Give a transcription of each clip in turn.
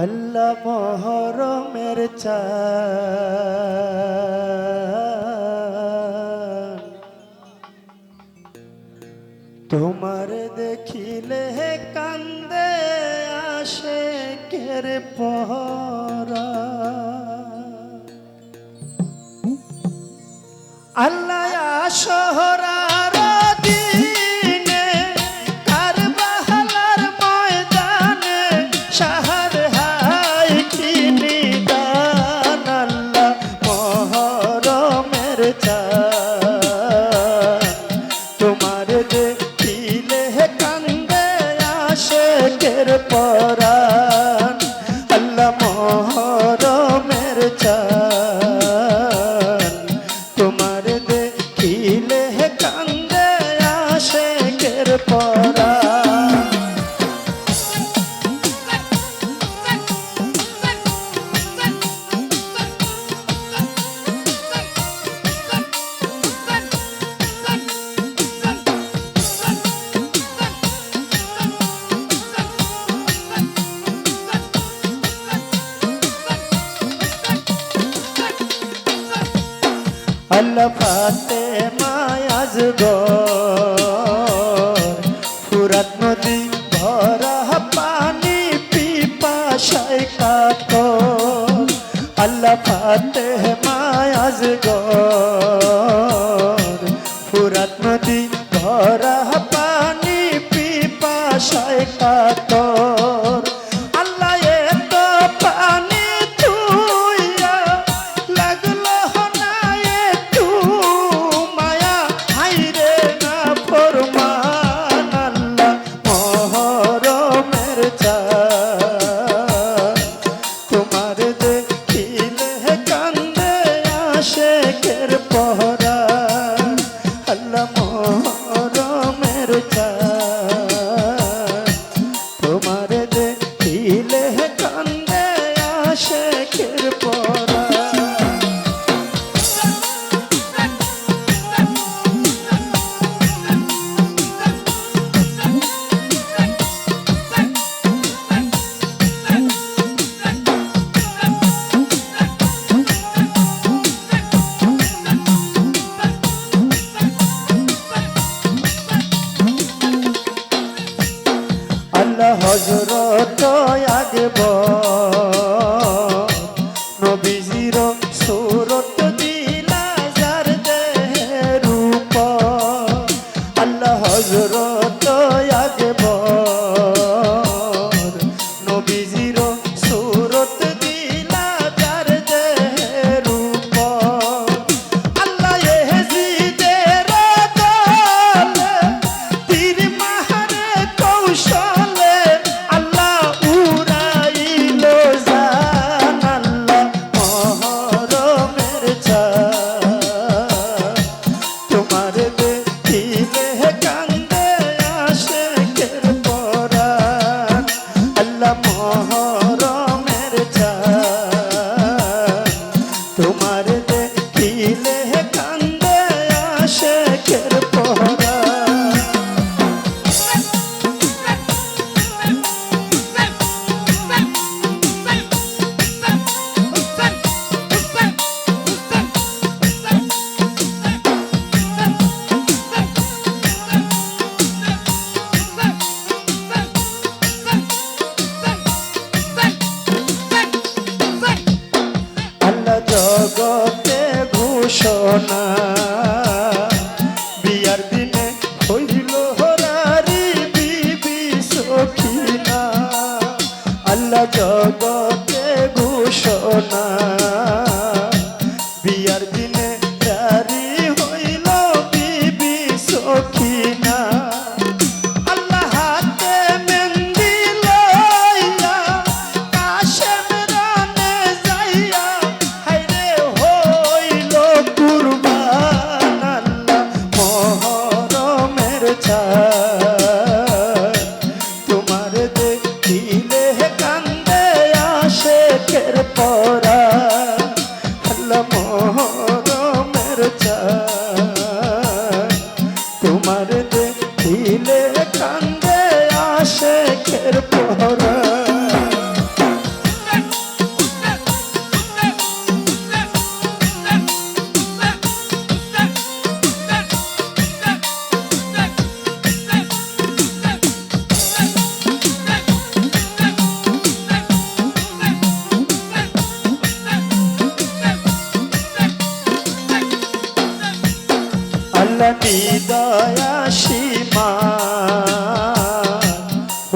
আল্লাহ মহরমের চান তোমার দেখিলে কান্দে আসে কের পহরা। আল্লাহ শহরা আল্লাহ ফাতে মায়াজ ফুরাত নদী ভরা পানি পিপাশায় কাত আল্লাহ ফাতে মায়াজ ফুরাত নদী ভরা পানি পিপাশায় কাত Hashem. রত আগে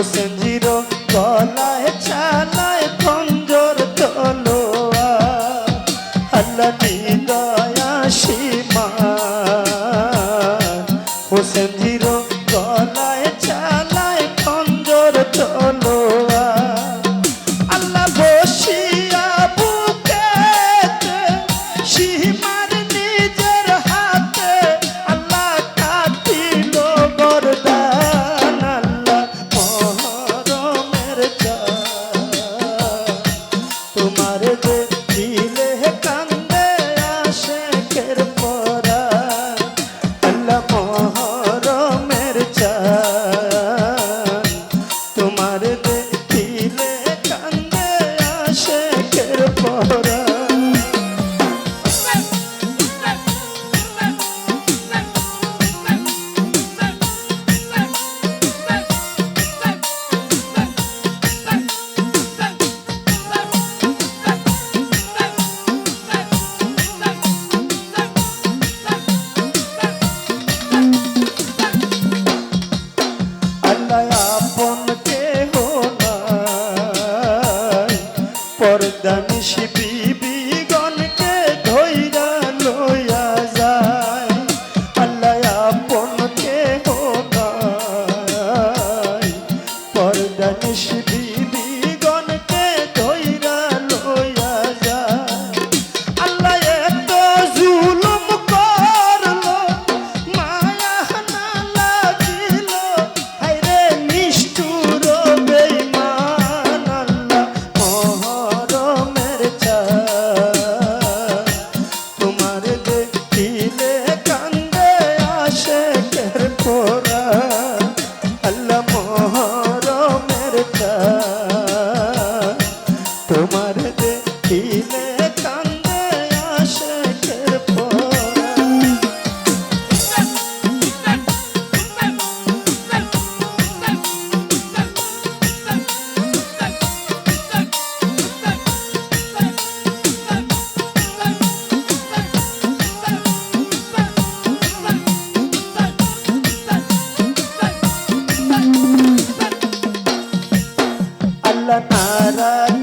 হোসেন জিরো গলায় ছালা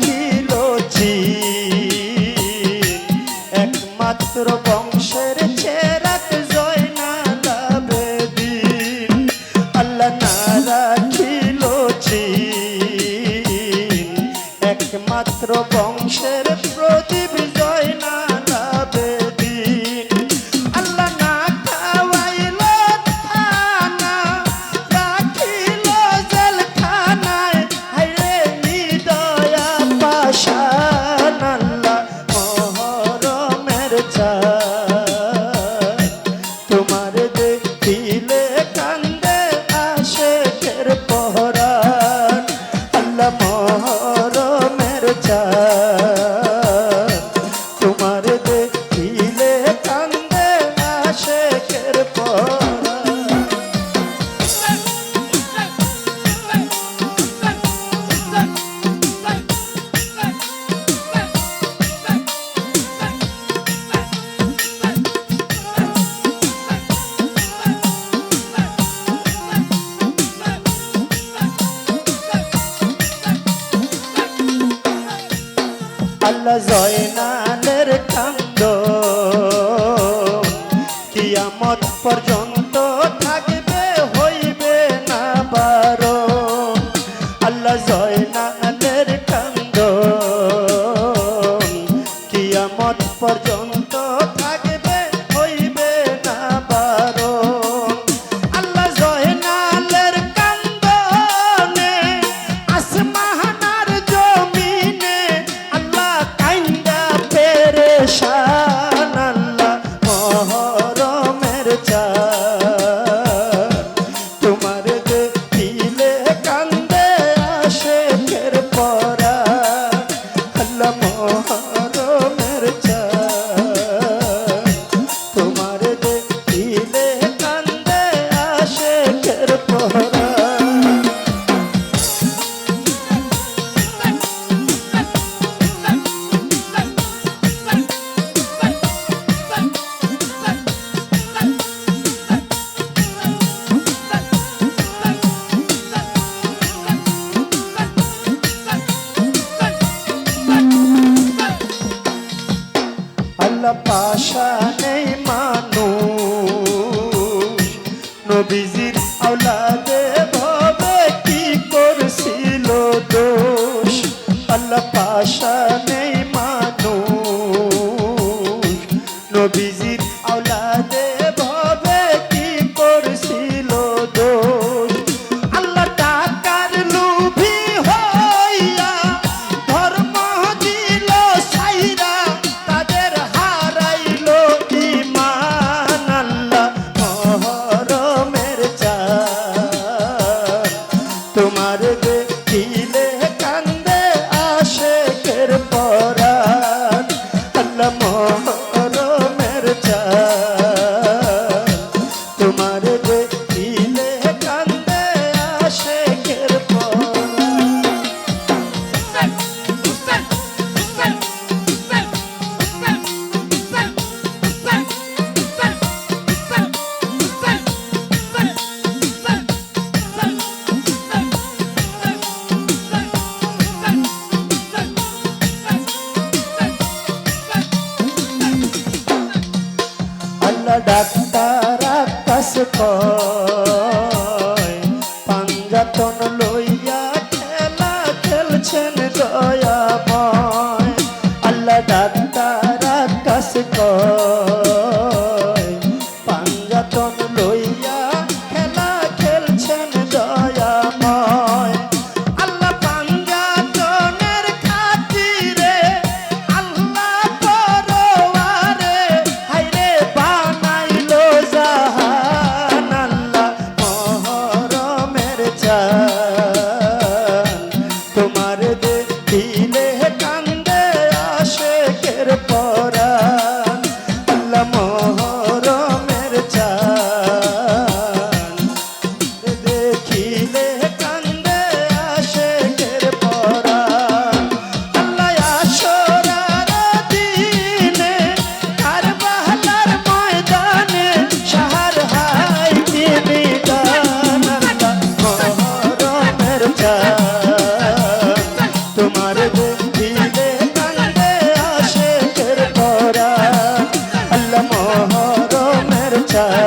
ছিল একমাত্র বংশের কাঁদবে দিলে কান্দে জয় না Oh. আশা